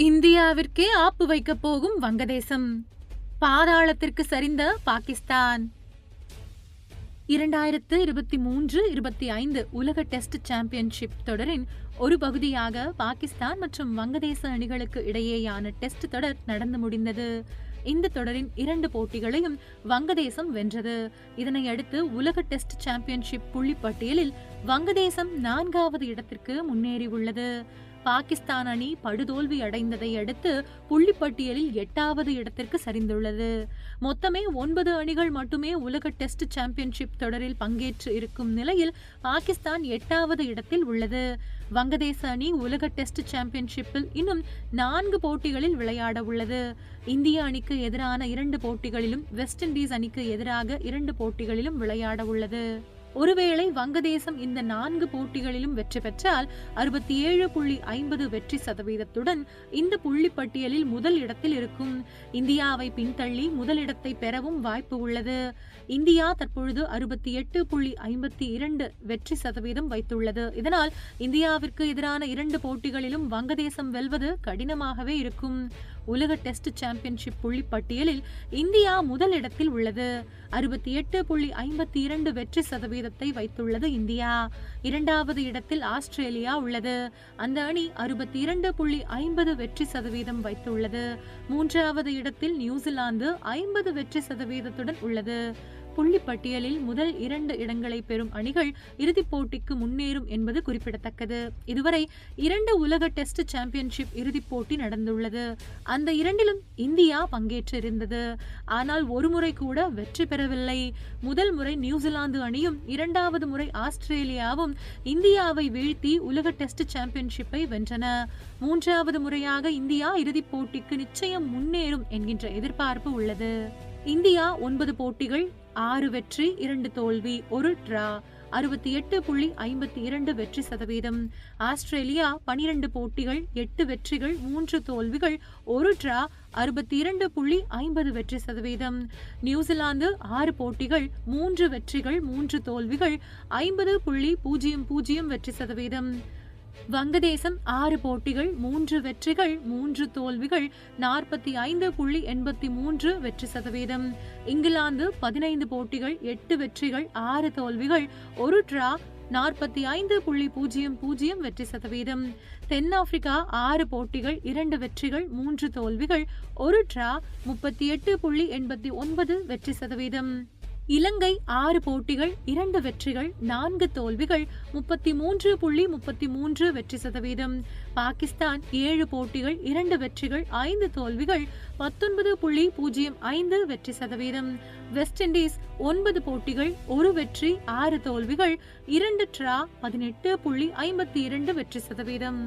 இந்தியாவிற்கே ஆப்பு வைக்கப் போகும் வங்கதேசம். பாதாளத்திற்கு சரிந்த பாகிஸ்தான். இரண்டாயிரத்து இருபத்தி மூன்று இருபத்தி ஐந்து உலக டெஸ்ட் சாம்பியன்ஷிப் தொடரின் ஒரு பகுதியாக பாகிஸ்தான் மற்றும் வங்கதேச அணிகளுக்கு இடையேயான டெஸ்ட் தொடர் நடந்து முடிந்தது. இந்த தொடரின் இரண்டு போட்டிகளையும் வங்கதேசம் வென்றது. இதனையடுத்து உலக டெஸ்ட் சாம்பியன்ஷிப் புள்ளிப்பட்டியலில் வங்கதேசம் நான்காவது இடத்திற்கு முன்னேறியுள்ளது. பாகிஸ்தான் அணி படுதோல்வி அடைந்ததை அடுத்து புள்ளிப்பட்டியலில் எட்டாவது இடத்திற்கு சரிந்துள்ளது. மொத்தமே ஒன்பது அணிகள் மட்டுமே உலக டெஸ்ட் சாம்பியன்ஷிப் தொடரில் பங்கேற்று இருக்கும் நிலையில் பாகிஸ்தான் எட்டாவது இடத்தில் உள்ளது. வங்கதேச அணி உலக டெஸ்ட் சாம்பியன்ஷிப்பில் இன்னும் நான்கு போட்டிகளில் விளையாட உள்ளது. இந்திய அணிக்கு எதிரான இரண்டு போட்டிகளிலும் வெஸ்ட் இண்டீஸ் அணிக்கு எதிராக இரண்டு போட்டிகளிலும் விளையாட உள்ளது. ஒருவேளை வங்கதேசம் இந்த நான்கு போட்டிகளிலும் வெற்றி பெற்றால் அறுபத்தி ஏழு புள்ளி ஐம்பது வெற்றி சதவீதத்துடன் இந்த புள்ளி பட்டியலில் முதல் இடத்தில் இருக்கும். இந்தியாவை பின்தள்ளி முதலிடத்தை பெறவும் வாய்ப்பு உள்ளது. இந்தியா தற்பொழுது அறுபத்தி எட்டு புள்ளி ஐம்பத்தி இரண்டு வெற்றி சதவீதம் வைத்துள்ளது. இதனால் இந்தியாவிற்கு எதிரான இரண்டு போட்டிகளிலும் வங்கதேசம் வெல்வது கடினமாகவே இருக்கும். உலக டெஸ்ட் சாம்பியன்ஷிப் புள்ளி பட்டியலில் இந்தியா முதல் இடத்தில் உள்ளது. அறுபத்தி எட்டு புள்ளி ஐம்பத்தி இரண்டு வெற்றி சதவீதத்தை வைத்துள்ளது இந்தியா. இரண்டாவது இடத்தில் ஆஸ்திரேலியா உள்ளது. அந்த அணி அறுபத்தி இரண்டு புள்ளி ஐம்பது வெற்றி சதவீதம் வைத்துள்ளது. மூன்றாவது இடத்தில் நியூசிலாந்து ஐம்பது வெற்றி சதவீதத்துடன் உள்ளது. புள்ளி பட்டியலில் முதல் இரண்டு இடங்களை பெறும் அணிகள் இறுதிப் போட்டிக்கு முன்னேறும் என்பது குறிப்பிடத்தக்கது. இதுவரை இரண்டு உலக டெஸ்ட் சாம்பியன்ஷிப் இறுதிப் போட்டி நடந்துள்ளது. அந்த இரண்டிலும் இந்தியா பங்கேற்றிருந்தது. ஆனால் ஒருமுறை கூட வெற்றி பெறவில்லை. முதல் முறை நியூசிலாந்து அணியும் இரண்டாவது முறை ஆஸ்திரேலியாவும் இந்தியாவை வீழ்த்தி உலக டெஸ்ட் சாம்பியன்ஷிப்பை வென்றன. மூன்றாவது முறையாக இந்தியா இறுதிப் போட்டிக்கு நிச்சயம் முன்னேறும் என்கின்ற எதிர்பார்ப்பு உள்ளது. இந்தியா ஒன்பது போட்டிகள் ஆறு வெற்றி இரண்டு தோல்வி ஒரு ட்ரா. அறுபத்தி எட்டு புள்ளி ஐம்பத்தி இரண்டு வெற்றி சதவீதம். ஆஸ்திரேலியா பனிரெண்டு போட்டிகள் எட்டு வெற்றிகள் மூன்று தோல்விகள் ஒரு ட்ரா. அறுபத்தி இரண்டு புள்ளி ஐம்பது வெற்றி சதவீதம். நியூசிலாந்து ஆறு போட்டிகள் மூன்று வெற்றிகள் மூன்று தோல்விகள் ஐம்பது புள்ளி பூஜ்ஜியம் பூஜ்ஜியம் வெற்றி சதவீதம். வங்கதேசம் ஆறு போட்டிகள் மூன்று வெற்றிகள் மூன்று தோல்விகள் நாற்பத்தி ஐந்து புள்ளி எண்பத்தி மூன்று வெற்றி சதவீதம். இங்கிலாந்து பதினைந்து போட்டிகள் எட்டு வெற்றிகள் ஆறு தோல்விகள் ஒரு டிரா நாற்பத்தி ஐந்து புள்ளி பூஜ்ஜியம் பூஜ்ஜியம் வெற்றி சதவீதம். தென்னாப்பிரிக்கா ஆறு போட்டிகள் இரண்டு வெற்றிகள் மூன்று தோல்விகள் ஒரு டிரா முப்பத்தி எட்டு புள்ளி எண்பத்தி ஒன்பது வெற்றி சதவீதம். இலங்கை ஆறு போட்டிகள் இரண்டு வெற்றிகள் நான்கு தோல்விகள் முப்பத்தி மூன்று புள்ளி முப்பத்தி மூன்று வெற்றி சதவீதம். பாகிஸ்தான் ஏழு போட்டிகள் இரண்டு வெற்றிகள் ஐந்து தோல்விகள் பத்தொன்பது புள்ளி பூஜ்ஜியம் ஐந்து வெற்றி சதவீதம். வெஸ்ட் இண்டீஸ் ஒன்பது போட்டிகள் ஒரு வெற்றி ஆறு தோல்விகள் இரண்டு ட்ரா பதினெட்டு புள்ளி ஐம்பத்தி இரண்டு வெற்றி சதவீதம்.